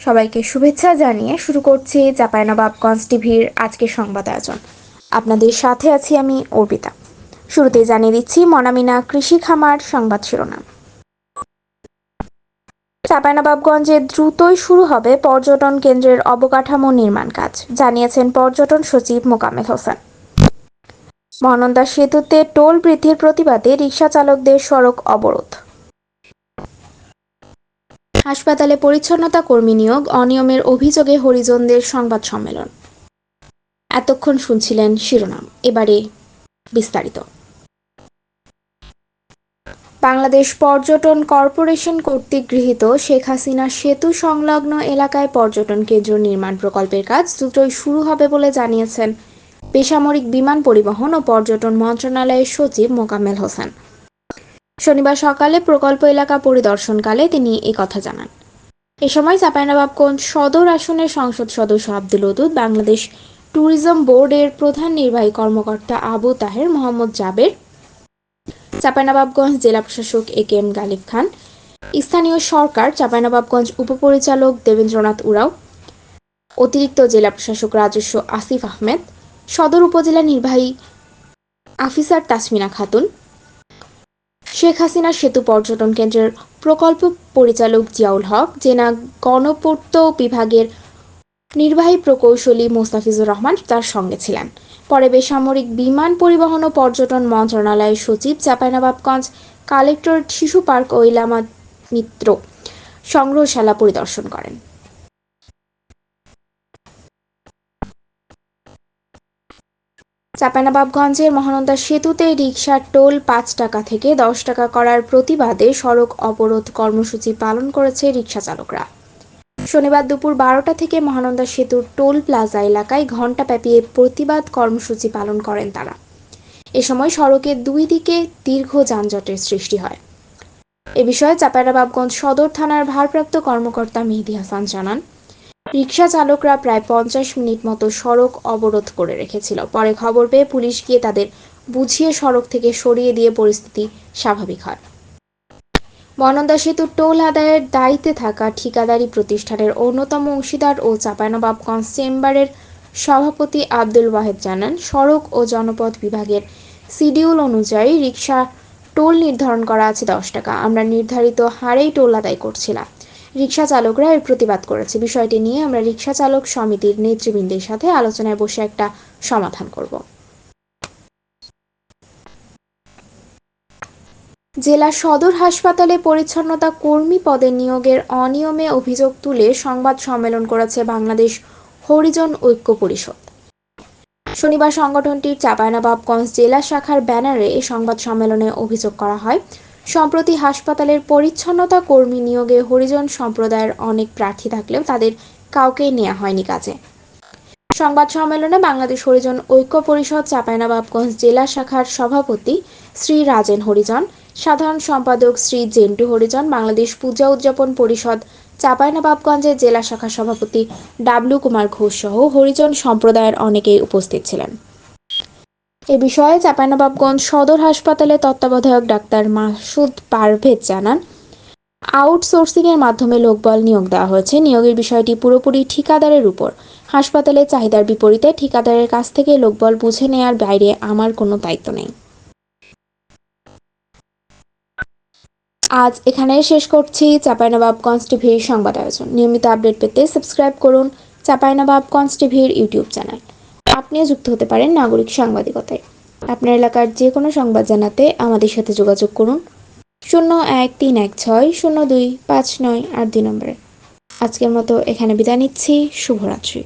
সবাইকে শুভেচ্ছা জানিয়ে শুরু করছি চাঁপাইনবাবগঞ্জ টিভির আজকের সংবাদ আয়োজন। আপনাদের সাথে আছি আমি অর্পিতা। শুরুতেই জানিয়ে দিচ্ছি মনামিনা কৃষি খামার সংবাদ শিরোনাম। চাঁপাইনবাবগঞ্জে দ্রুতই শুরু হবে পর্যটন কেন্দ্রের অবকাঠামো নির্মাণ কাজ, জানিয়েছেন পর্যটন সচিব মোকামেল হোসেন। মহানন্দা সেতুতে টোল বৃদ্ধির প্রতিবাদে রিকশা চালকদের সড়ক অবরোধ। হাসপাতালে পরিচ্ছন্নতা কর্মী নিয়োগ, অনিয়মের অভিযোগে হরিজনদের সংবাদ সম্মেলন। এতক্ষণ শুনছিলেন শিরোনাম। এবারে বিস্তারিত। বাংলাদেশ পর্যটন কর্পোরেশন কর্তৃক গৃহীত শেখ হাসিনা সেতু সংলগ্ন এলাকায় পর্যটন কেন্দ্র নির্মাণ প্রকল্পের কাজ দ্রুতই শুরু হবে বলে জানিয়েছেন বেসামরিক বিমান পরিবহন ও পর্যটন মন্ত্রণালয়ের সচিব মোকাম্মেল হোসেন। শনিবার সকালে প্রকল্প এলাকা পরিদর্শনকালে তিনি কথা জানান। এ সময় চাঁপাইনবাবগঞ্জ সদর আসনের সংসদ সদস্য আব্দুল ওদুদ, বাংলাদেশ ট্যুরিজম বোর্ডের প্রধান নির্বাহী কর্মকর্তা আবু তাহের মোহাম্মদ জাবের, চাঁপাইনবাবগঞ্জ জেলা প্রশাসক এ কে এম গালিব খান, স্থানীয় সরকার চাঁপাইনবাবগঞ্জ উপপরিচালক দেবেন্দ্রনাথ উরাও, অতিরিক্ত জেলা প্রশাসক রাজস্ব আসিফ আহমেদ, সদর উপজেলা নির্বাহী আফিসার তাসমিনা খাতুন শেখ হাসিনা সেতু পর্যটন কেন্দ্রের প্রকল্প পরিচালক জিয়াউল হক জেনা গণপূর্ত বিভাগের নির্বাহী প্রকৌশলী মোস্তাফিজুর রহমান তার সঙ্গে ছিলেন। পরে বেসামরিক বিমান পরিবহন ও পর্যটন মন্ত্রণালয়ের সচিব চাঁপাইনবাবগঞ্জ কালেক্টরেট শিশু পার্ক ও ইলামা মিত্র সংগ্রহশালা পরিদর্শন করেন। চাঁপাইনবাবগঞ্জের মহানন্দা সেতুতে রিকশার টোল পাঁচ টাকা থেকে দশ টাকা করার প্রতিবাদে সড়ক অবরোধ কর্মসূচি পালন করেছে রিকশা চালকরা। শনিবার দুপুর বারোটা থেকে মহানন্দা সেতুর টোল প্লাজা এলাকায় ঘণ্টাব্যাপী প্রতিবাদ কর্মসূচি পালন করেন তারা। এ সময় সড়কের দুই দিকে দীর্ঘ যানজটের সৃষ্টি হয়। এ বিষয়ে চাঁপাইনবাবগঞ্জ সদর থানার ভারপ্রাপ্ত কর্মকর্তা মেহেদি হাসান জানান। রিকশা চালকরা প্রায় পঞ্চাশ মিনিট মতো সড়ক অবরোধ করে রেখেছিল। পরে খবর পেয়ে পুলিশ গিয়ে তাদের বুঝিয়ে সড়ক থেকে সরিয়ে দিয়ে পরিস্থিতি স্বাভাবিক হয়। মহানন্দা সেতুর টোল আদায়ের দায়িত্বে থাকা ঠিকাদারি প্রতিষ্ঠানের অন্যতম অংশীদার ও চাঁপাইনবাবগঞ্জ চেম্বারের সভাপতি আব্দুল ওয়াহেদ জানান, সড়ক ও জনপথ বিভাগের শিডিউল অনুযায়ী রিকশা টোল নির্ধারণ করা আছে দশ টাকা। আমরা নির্ধারিত হারেই টোল আদায় করছিলাম। রিকশা চালকরা এর প্রতিবাদ করেছে। বিষয়টি নিয়ে আমরা রিক্সা চালক সমিতির নেতৃবৃন্দের সাথে আলোচনায় বসে একটা সমাধান করব। জেলা সদর হাসপাতালে পরিচ্ছন্নতা কর্মী পদে নিয়োগের অনিয়মে অভিযোগ তুলে সংবাদ সম্মেলন করেছে বাংলাদেশ হরিজন ঐক্য পরিষদ। শনিবার সংগঠনটির চাঁপাইনবাবগঞ্জ জেলা শাখার ব্যানারে এই সংবাদ সম্মেলনে অভিযোগ করা হয় সম্প্রতি হাসপাতালের পরিচ্ছন্নতা কর্মী নিয়োগে হরিজন সম্প্রদায়ের অনেক প্রার্থী থাকলেও তাদের কাউকেই নেওয়া হয়নি কাজে। সংবাদ সম্মেলনে বাংলাদেশ হরিজন ঐক্য পরিষদ চাঁপাইনবাবগঞ্জ জেলা শাখার সভাপতি শ্রী রাজেন হরিজন, সাধারণ সম্পাদক শ্রী জেন্টু হরিজন, বাংলাদেশ পূজা উদযাপন পরিষদ চাঁপাইনবাবগঞ্জের জেলা শাখা সভাপতি ডাবলু কুমার ঘোষ সহ হরিজন সম্প্রদায়ের অনেকেই উপস্থিত ছিলেন। এ বিষয়ে চাঁপাইনবাবগঞ্জ সদর হাসপাতালে তত্ত্বাবধায়ক ডাক্তার মাসুদ পারভেজ জানান, আউটসোর্সিংয়ের মাধ্যমে লোকবল নিয়োগ দেওয়া হয়েছে। নিয়োগের বিষয়টি পুরোপুরি ঠিকাদারের উপর। হাসপাতালে চাহিদার বিপরীতে ঠিকাদারের কাছ থেকে লোকবল বুঝে নেয়ার বাইরে আমার কোনো দায়িত্ব নেই। আজ এখানে শেষ করছি চাঁপাইনবাবগঞ্জ টিভির সংবাদ আয়োজন। নিয়মিত আপডেট পেতে সাবস্ক্রাইব করুন চাঁপাইনবাবগঞ্জ টিভির ইউটিউব চ্যানেল। আপনিও যুক্ত হতে পারেন নাগরিক সাংবাদিকতায়। আপনার এলাকার যে কোনো সংবাদ জানাতে আমাদের সাথে যোগাযোগ করুন। শূন্য এক তিন এক ছয়, শূন্য দুই পাঁচ নয় আট দুই নম্বরে। আজকের মতো এখানে বিদায় নিচ্ছি। শুভরাত্রি।